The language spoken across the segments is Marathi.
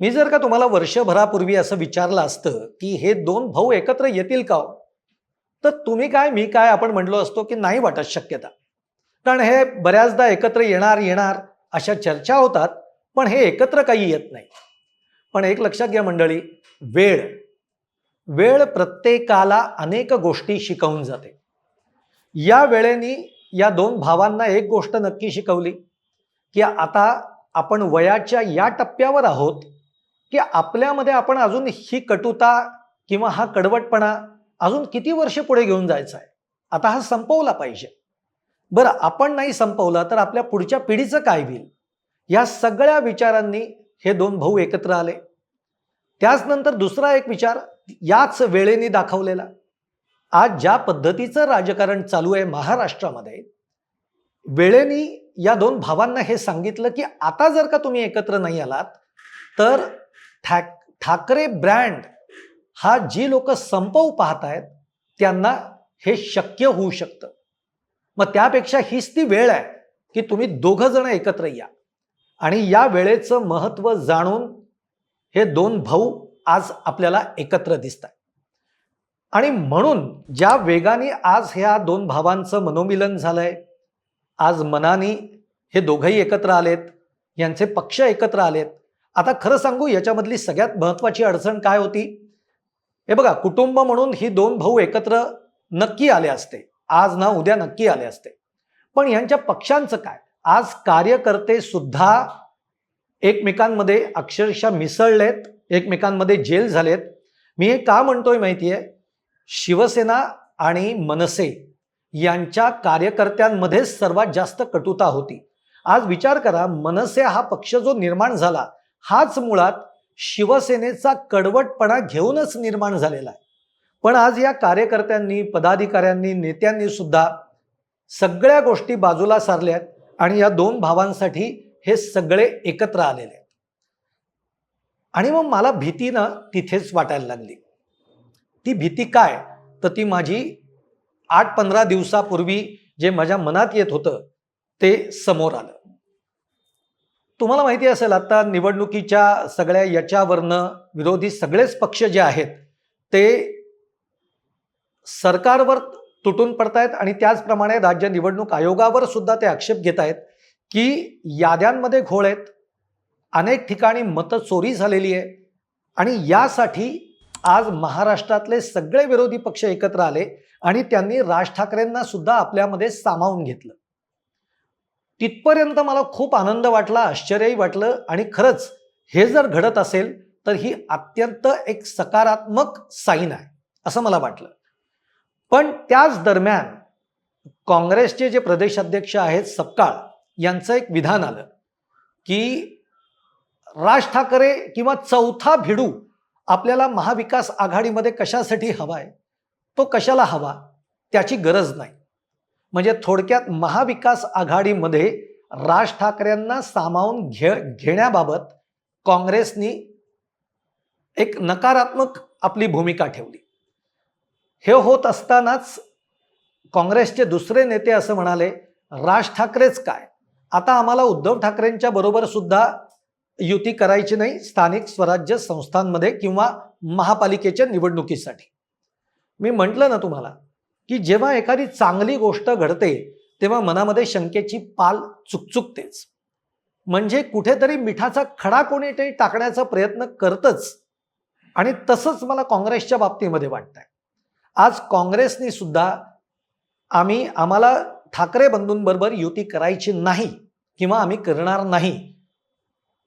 मी जर का तुम्हाला वर्षभरापूर्वी असं विचारलं असतं की हे दोन भाऊ एकत्र येतील का हो? तर तुम्ही काय मी काय आपण म्हणलो असतो की नाही वाटत शक्यता. कारण हे बऱ्याचदा एकत्र येणार येणार अशा चर्चा होतात पण हे एकत्र काही येत नाही. पण एक लक्षात घ्या मंडळी वेळ. वेळ प्रत्येकाला अनेक गोष्टी शिकवून जाते. या वेळेने या दोन भावांना एक गोष्ट नक्की शिकवली की आता आपण वयाच्या या टप्प्यावर आहोत की आपल्यामध्ये आपण अजून ही कटुता किंवा हा कडवटपणा अजून किती वर्ष पुढे घेऊन जायचा आहे? आता हा संपवला पाहिजे. बरं आपण नाही संपवला तर आपल्या पुढच्या पिढीचं काय होईल? या सगळ्या विचारांनी हे दोन भाऊ एकत्र आले. त्याचनंतर दुसरा एक विचार याच वेळेने दाखवलेला. आज ज्या पद्धतीचं राजकारण चालू आहे महाराष्ट्रामध्ये वेळेनी या दोन भावांना हे सांगितलं की आता जर का तुम्ही एकत्र नाही आलात तर ठाक ठाकरे ब्रँड हा जी लोक संपवू आहेत त्यांना हे शक्य होऊ शकतं. मग त्यापेक्षा हीच ती वेळ आहे की तुम्ही दोघं जण एकत्र या. आणि या वेळेचं महत्त्व जाणून हे दोन भाऊ आज आपल्याला एकत्र दिसत आहेत आणि म्हणून ज्या वेगाने आज ह्या दोन भावांचं मनोमिलन झालंय आज मनानी हे दोघंही एकत्र आलेत यांचे पक्ष एकत्र आलेत आता खरं सांगू याच्यामधली सगळ्यात महत्त्वाची अडचण काय होती? हे बघा कुटुंब म्हणून ही दोन भाऊ एकत्र नक्की आले असते. आज ना उद्या नक्की आले असते. पण यांच्या पक्षांचं काय? आज कार्यकर्ते सुद्धा एकमेकांमध्ये अक्षरशः मिसळलेत एकमेकांमध्ये जेल झालेत. मी हे का म्हणतोय आहे शिवसेना आणि मनसे यांच्या कार्यकर्त्यांमध्येच सर्वात जास्त कटुता होती. आज विचार करा मनसे हा पक्ष जो निर्माण झाला हाच मुळात शिवसेनेचा कडवटपणा घेऊनच निर्माण झालेला आहे. पण आज या कार्यकर्त्यांनी पदाधिकाऱ्यांनी नेत्यांनी सुद्धा सगळ्या गोष्टी बाजूला सारल्यात आणि या दोन भावांसाठी हे सगळे एकत्र आलेले आहेत. आणि मग मला भीती ना तिथेच वाटायला लागली. ती भीती काय? तर ती माझी आठ पंधरा दिवसापूर्वी जे माझ्या मनात येत होतं ते समोर आलं. तुम्हाला माहिती असेल आता निवडणुकीच्या सगळ्या याच्यावरनं विरोधी सगळेच पक्ष जे आहेत ते सरकारवर तुटून पडतायत आणि त्याचप्रमाणे राज्य निवडणूक आयोगावर सुद्धा ते आक्षेप घेत आहेत की याद्यांमध्ये घोळ आहेत अनेक ठिकाणी मतं चोरी झालेली आहे आणि यासाठी आज महाराष्ट्रातले सगळे विरोधी पक्ष एकत्र आले आणि त्यांनी राज ठाकरेंना सुद्धा आपल्यामध्ये सामावून घेतलं. तिथपर्यंत मला खूप आनंद वाटला आश्चर्यही वाटलं आणि खरंच हे जर घडत असेल तर ही अत्यंत एक सकारात्मक साईन आहे असं मला वाटलं. पण त्याच दरम्यान काँग्रेसचे जे प्रदेशाध्यक्ष आहेत सपकाळ यांचं एक विधान आलं की राज ठाकरे किंवा चौथा भिडू आपल्याला महाविकास आघाडीमध्ये कशासाठी हवा आहे तो कशाला हवा त्याची गरज नाही. म्हणजे थोडक्यात महाविकास आघाडीमध्ये राज ठाकरेंना सामावून घे घेण्याबाबत काँग्रेसनी एक नकारात्मक आपली भूमिका ठेवली. हे होत असतानाच काँग्रेसचे दुसरे नेते असं म्हणाले राज ठाकरेच काय? आता आम्हाला उद्धव ठाकरेंच्या बरोबर सुद्धा युती करायची नाही स्थानिक स्वराज्य संस्थांमध्ये किंवा महापालिकेच्या निवडणुकीसाठी. मी म्हटलं ना तुम्हाला की जेव्हा एखादी चांगली गोष्ट घडते तेव्हा मनामध्ये शंकेची पाल चुकचुकतेच. म्हणजे कुठेतरी मिठाचा खडा कोणी तरी टाकण्याचा प्रयत्न करतच. आणि तसंच मला काँग्रेसच्या बाबतीमध्ये वाटतंय. आज काँग्रेसनी सुद्धा आम्ही आम्हाला ठाकरे बंधूंबरोबर युती करायची नाही किंवा आम्ही करणार नाही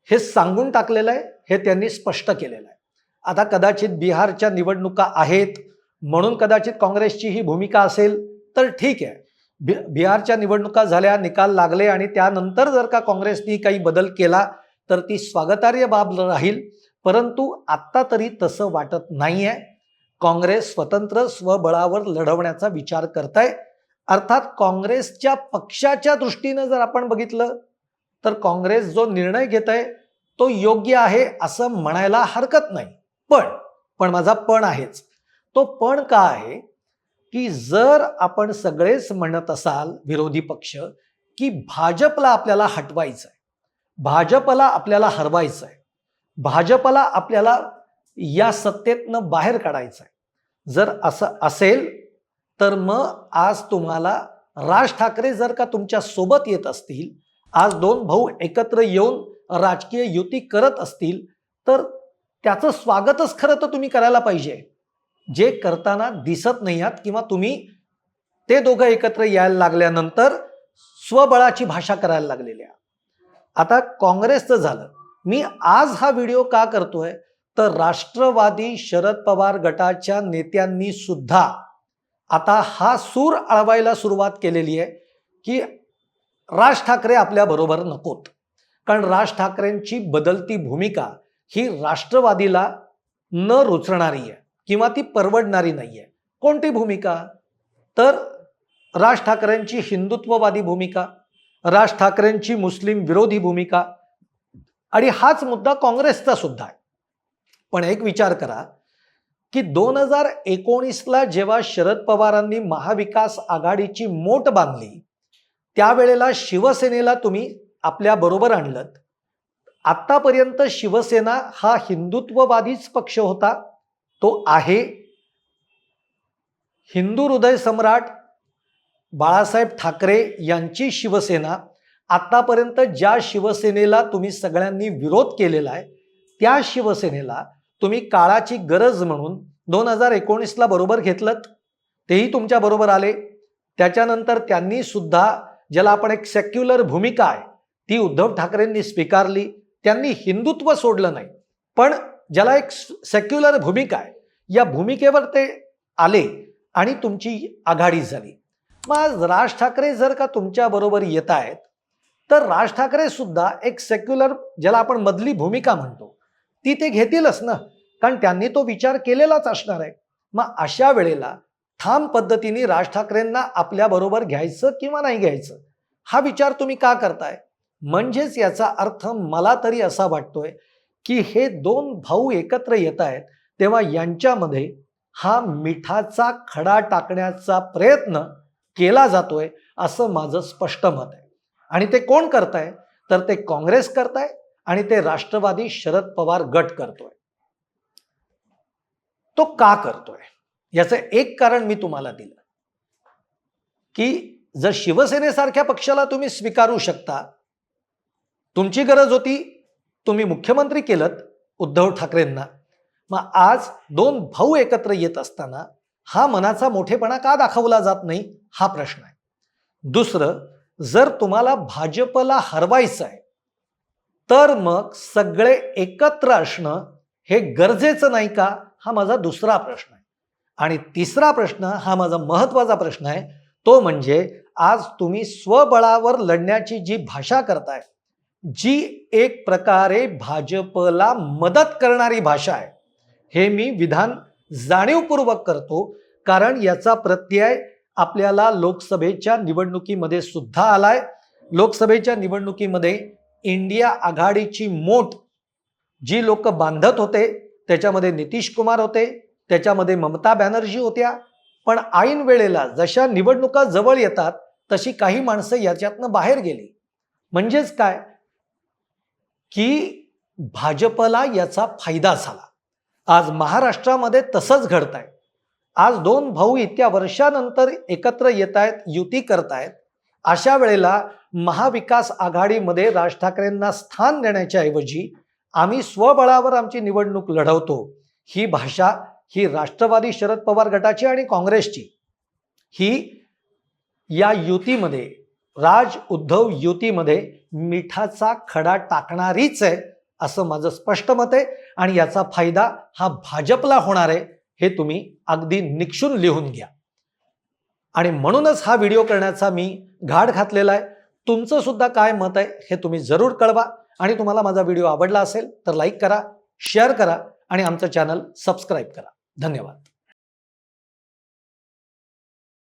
हे सांगून टाकलेलं आहे हे त्यांनी स्पष्ट केलेलं आहे. आता कदाचित बिहारच्या निवडणुका आहेत म्हणून कदाचित काँग्रेसची ही भूमिका असेल तर ठीक आहे. बि बिहारच्या निवडणुका झाल्या निकाल लागले आणि त्यानंतर जर का काँग्रेसनी काही बदल केला तर ती स्वागतार्ह बाब राहील. परंतु आत्ता तरी तसं वाटत नाही आहे काँग्रेस स्वतंत्र स्वबळावर लढवण्याचा विचार करताय. अर्थात काँग्रेसच्या पक्षाच्या दृष्टीनं जर आपण बघितलं तर काँग्रेस जो निर्णय घेत आहे तो योग्य आहे असं म्हणायला हरकत नाही. पण पण माझा पण आहेच. तो पण का आहे की जर आपण सगळेच म्हणत असाल विरोधी पक्ष की भाजपला आपल्याला हटवायचं आहे भाजपला आपल्याला हरवायचं आहे भाजपला आपल्याला या सत्तेतनं बाहेर काढायचं आहे जर असं असेल तर मग आज तुम्हाला राज ठाकरे जर का तुमच्यासोबत येत असतील आज दोन भाऊ एकत्र येऊन राजकीय युती करत असतील तर त्याचं स्वागतच खरं तर तुम्ही करायला पाहिजे. जे करताना दिसत नाही आहात किंवा तुम्ही ते दोघं एकत्र यायला लागल्यानंतर स्वबळाची भाषा करायला लागलेल्या. आता काँग्रेसचं झालं. मी आज हा व्हिडिओ का करतोय? तर राष्ट्रवादी शरद पवार गटाच्या नेत्यांनी सुद्धा आता हा सूर अळवायला सुरुवात केलेली आहे की राज ठाकरे आपल्या बरोबर नकोत. कारण राज ठाकरेंची बदलती भूमिका ही राष्ट्रवादीला न रुचणारी आहे. किंवा ती परवडणारी नाही आहे कोणती भूमिका? तर राज ठाकरेंची हिंदुत्ववादी भूमिका राज ठाकरेंची मुस्लिम विरोधी भूमिका आणि हाच मुद्दा काँग्रेसचा सुद्धा आहे. पण एक विचार करा की दोन हजार एकोणीसला जेव्हा शरद पवारांनी महाविकास आघाडीची मोट बांधली त्यावेळेला शिवसेनेला तुम्ही आपल्या बरोबर आणलं आत्तापर्यंत शिवसेना हा हिंदुत्ववादीच पक्ष होता. तो आहे. हिंदू हृदय सम्राट बाळासाहेब ठाकरे यांची शिवसेना. आतापर्यंत ज्या शिवसेनेला तुम्ही सगळ्यांनी विरोध केलेला आहे त्या शिवसेनेला तुम्ही काळाची गरज म्हणून दोन हजार एकोणीसला बरोबर घेतलं तेही तुमच्याबरोबर आले. त्याच्यानंतर त्यांनी सुद्धा ज्याला आपण एक सेक्युलर भूमिका आहे ती उद्धव ठाकरेंनी स्वीकारली. त्यांनी हिंदुत्व सोडलं नाही. पण ज्याला एक सेक्युलर भूमिका आहे. या भूमिकेवर ते आले आणि तुमची आघाडी झाली. मग आज राज ठाकरे जर का तुमच्या बरोबर येत आहेत तर राज ठाकरे सुद्धा एक सेक्युलर ज्याला आपण मधली भूमिका म्हणतो ती ते घेतीलच ना? कारण त्यांनी तो विचार केलेलाच असणार आहे. मग अशा वेळेला ठाम पद्धतीने राज ठाकरेंना आपल्या बरोबर घ्यायचं किंवा नाही घ्यायचं हा विचार तुम्ही का करताय? म्हणजेच याचा अर्थ मला तरी असा वाटतोय की हे दोन भाऊ एकत्र येत आहेत तेव्हा यांच्यामध्ये हा मिठाचा खडा टाकण्याचा प्रयत्न केला जातोय असं माझं स्पष्ट मत आहे. आणि ते कोण करताय? तर ते काँग्रेस करताय आणि ते राष्ट्रवादी शरद पवार गट करतोय. तो का करतोय? याचं एक कारण मी तुम्हाला दिलं. की जर शिवसेनेसारख्या पक्षाला तुम्ही स्वीकारू शकता तुमची गरज होती तुम्ही मुख्यमंत्री केलं उद्धव ठाकरेंना. मग आज दोन भाऊ एकत्र येत असताना हा मनाचा मोठेपणा का दाखवला जात नाही? हा प्रश्न आहे. दुसरं जर तुम्हाला भाजपला हरवायचं आहे तर मग सगळे एकत्र असणं हे गरजेचं नाही का? हा माझा दुसरा प्रश्न आहे. आणि तिसरा प्रश्न हा माझा महत्त्वाचा प्रश्न आहे तो म्हणजे आज तुम्ही स्वबळावर लढण्याची जी भाषा करताय जी एक प्रकारे भाजपला मदत करणारी भाषा आहे हे मी विधान जाणीवपूर्वक करतो. कारण याचा प्रत्यय आपल्याला लोकसभेच्या निवडणुकीमध्ये सुद्धा आलाय. लोकसभेच्या निवडणुकीमध्ये इंडिया आघाडीची मोठ जी लोक बांधत होते त्याच्यामध्ये नितीश कुमार होते त्याच्यामध्ये ममता बॅनर्जी होत्या. पण ऐन वेळेला जशा निवडणुका जवळ येतात तशी काही माणसं याच्यातनं बाहेर गेली. म्हणजेच काय? की भाजपला याचा फायदा झाला. आज महाराष्ट्रामध्ये तसंच घडत आहे आज दोन भाऊ इतक्या वर्षानंतर एकत्र येत आहेत युती करतायत. अशा वेळेला महाविकास आघाडीमध्ये राज ठाकरेंना स्थान देण्याच्या ऐवजी आम्ही स्वबळावर आमची निवडणूक लढवतो. ही भाषा ही राष्ट्रवादी शरद पवार गटाची आणि काँग्रेसची. ही या युतीमध्ये राज उद्धव युतीमध्ये मिठाचा खडा टाकणारीच आहे असं माझं स्पष्ट मत आहे. आणि याचा फायदा हा भाजपला होणार आहे हे तुम्ही अगदी निक्षून लिहून घ्या. आणि म्हणूनच हा व्हिडिओ करण्याचा मी घाट घातलेला आहे. तुमचं सुद्धा काय मत आहे हे तुम्ही जरूर कळवा. आणि तुम्हाला माझा व्हिडिओ आवडला असेल तर लाईक करा शेअर करा आणि आमचं चॅनल सबस्क्राईब करा. धन्यवाद.